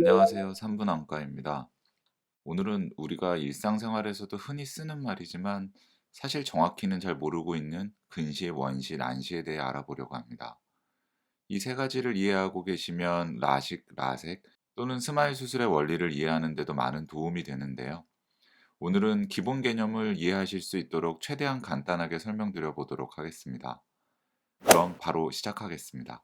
안녕하세요. 3분 안과입니다. 오늘은 우리가 일상생활에서도 흔히 쓰는 말이지만 사실 정확히는 잘 모르고 있는 근시, 원시, 난시에 대해 알아보려고 합니다. 이 세 가지를 이해하고 계시면 라식, 라섹 또는 스마일 수술의 원리를 이해하는 데도 많은 도움이 되는데요. 오늘은 기본 개념을 이해하실 수 있도록 최대한 간단하게 설명드려 보도록 하겠습니다. 그럼 바로 시작하겠습니다.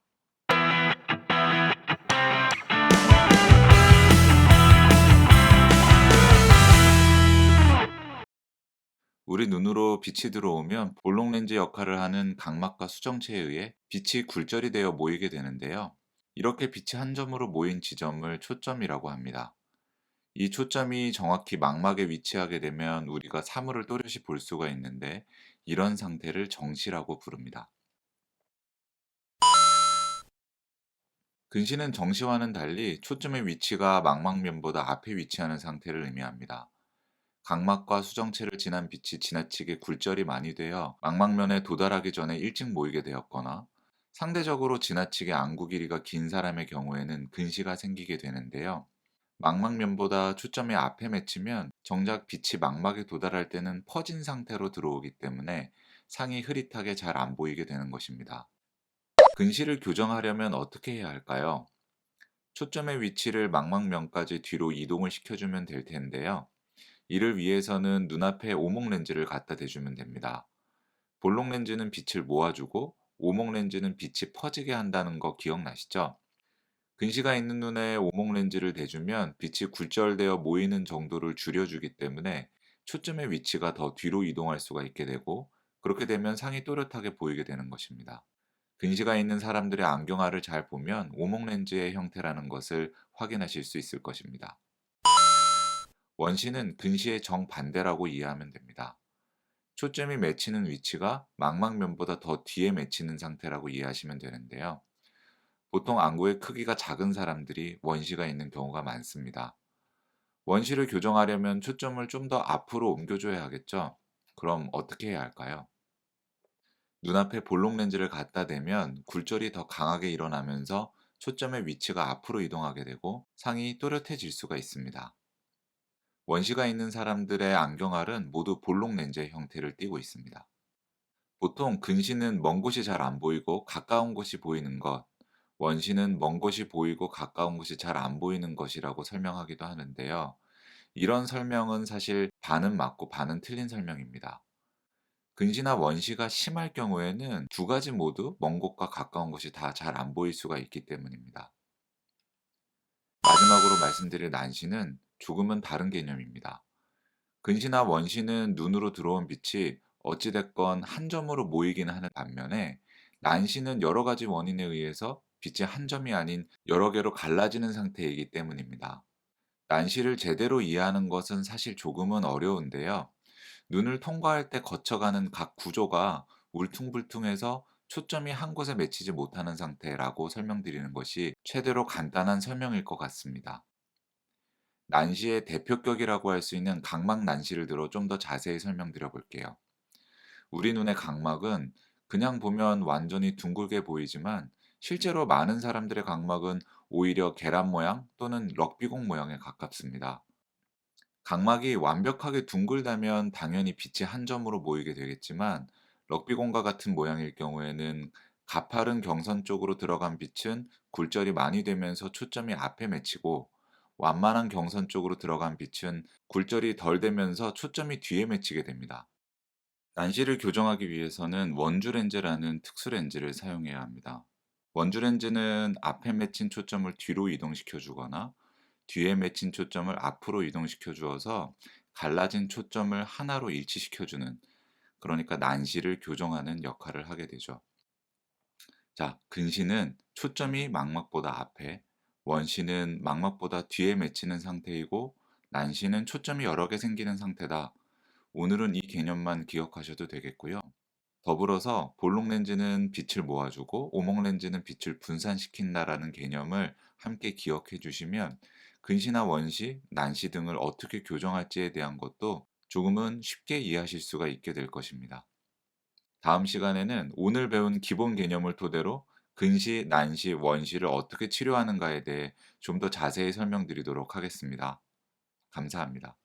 우리 눈으로 빛이 들어오면 볼록 렌즈 역할을 하는 각막과 수정체에 의해 빛이 굴절이 되어 모이게 되는데요. 이렇게 빛이 한 점으로 모인 지점을 초점이라고 합니다. 이 초점이 정확히 망막에 위치하게 되면 우리가 사물을 또렷이 볼 수가 있는데 이런 상태를 정시라고 부릅니다. 근시는 정시와는 달리 초점의 위치가 망막면보다 앞에 위치하는 상태를 의미합니다. 각막과 수정체를 지난 빛이 지나치게 굴절이 많이 되어 망막면에 도달하기 전에 일찍 모이게 되었거나 상대적으로 지나치게 안구 길이가 긴 사람의 경우에는 근시가 생기게 되는데요. 망막면보다 초점이 앞에 맺히면 정작 빛이 망막에 도달할 때는 퍼진 상태로 들어오기 때문에 상이 흐릿하게 잘 안 보이게 되는 것입니다. 근시를 교정하려면 어떻게 해야 할까요? 초점의 위치를 망막면까지 뒤로 이동을 시켜주면 될 텐데요. 이를 위해서는 눈앞에 오목 렌즈를 갖다 대주면 됩니다. 볼록 렌즈는 빛을 모아주고 오목 렌즈는 빛이 퍼지게 한다는 거 기억나시죠? 근시가 있는 눈에 오목 렌즈를 대주면 빛이 굴절되어 모이는 정도를 줄여주기 때문에 초점의 위치가 더 뒤로 이동할 수가 있게 되고 그렇게 되면 상이 또렷하게 보이게 되는 것입니다. 근시가 있는 사람들의 안경알을 잘 보면 오목 렌즈의 형태라는 것을 확인하실 수 있을 것입니다. 원시는 근시의 정반대라고 이해하면 됩니다. 초점이 맺히는 위치가 망막면보다 더 뒤에 맺히는 상태라고 이해하시면 되는데요. 보통 안구의 크기가 작은 사람들이 원시가 있는 경우가 많습니다. 원시를 교정하려면 초점을 좀 더 앞으로 옮겨줘야 하겠죠? 그럼 어떻게 해야 할까요? 눈앞에 볼록 렌즈를 갖다 대면 굴절이 더 강하게 일어나면서 초점의 위치가 앞으로 이동하게 되고 상이 또렷해질 수가 있습니다. 원시가 있는 사람들의 안경알은 모두 볼록 렌즈의 형태를 띠고 있습니다. 보통 근시는 먼 곳이 잘 안 보이고 가까운 곳이 보이는 것, 원시는 먼 곳이 보이고 가까운 곳이 잘 안 보이는 것이라고 설명하기도 하는데요. 이런 설명은 사실 반은 맞고 반은 틀린 설명입니다. 근시나 원시가 심할 경우에는 두 가지 모두 먼 곳과 가까운 곳이 다 잘 안 보일 수가 있기 때문입니다. 마지막으로 말씀드릴 난시는 조금은 다른 개념입니다. 근시나 원시는 눈으로 들어온 빛이 어찌됐건 한 점으로 모이긴 하는 반면에 난시는 여러 가지 원인에 의해서 빛이 한 점이 아닌 여러 개로 갈라지는 상태이기 때문입니다. 난시를 제대로 이해하는 것은 사실 조금은 어려운데요. 눈을 통과할 때 거쳐가는 각 구조가 울퉁불퉁해서 초점이 한 곳에 맺히지 못하는 상태라고 설명드리는 것이 최대로 간단한 설명일 것 같습니다. 난시의 대표격이라고 할 수 있는 각막 난시를 들어 좀 더 자세히 설명드려 볼게요. 우리 눈의 각막은 그냥 보면 완전히 둥글게 보이지만 실제로 많은 사람들의 각막은 오히려 계란 모양 또는 럭비공 모양에 가깝습니다. 각막이 완벽하게 둥글다면 당연히 빛이 한 점으로 모이게 되겠지만 럭비공과 같은 모양일 경우에는 가파른 경선 쪽으로 들어간 빛은 굴절이 많이 되면서 초점이 앞에 맺히고 완만한 경선 쪽으로 들어간 빛은 굴절이 덜 되면서 초점이 뒤에 맺히게 됩니다. 난시를 교정하기 위해서는 원주 렌즈라는 특수 렌즈를 사용해야 합니다. 원주 렌즈는 앞에 맺힌 초점을 뒤로 이동시켜 주거나 뒤에 맺힌 초점을 앞으로 이동시켜 주어서 갈라진 초점을 하나로 일치시켜 주는 그러니까 난시를 교정하는 역할을 하게 되죠. 자, 근시는 초점이 망막보다 앞에, 원시는 망막보다 뒤에 맺히는 상태이고 난시는 초점이 여러 개 생기는 상태다. 오늘은 이 개념만 기억하셔도 되겠고요. 더불어서 볼록 렌즈는 빛을 모아주고 오목 렌즈는 빛을 분산시킨다라는 개념을 함께 기억해 주시면 근시나 원시, 난시 등을 어떻게 교정할지에 대한 것도 조금은 쉽게 이해하실 수가 있게 될 것입니다. 다음 시간에는 오늘 배운 기본 개념을 토대로 근시, 난시, 원시를 어떻게 치료하는가에 대해 좀 더 자세히 설명드리도록 하겠습니다. 감사합니다.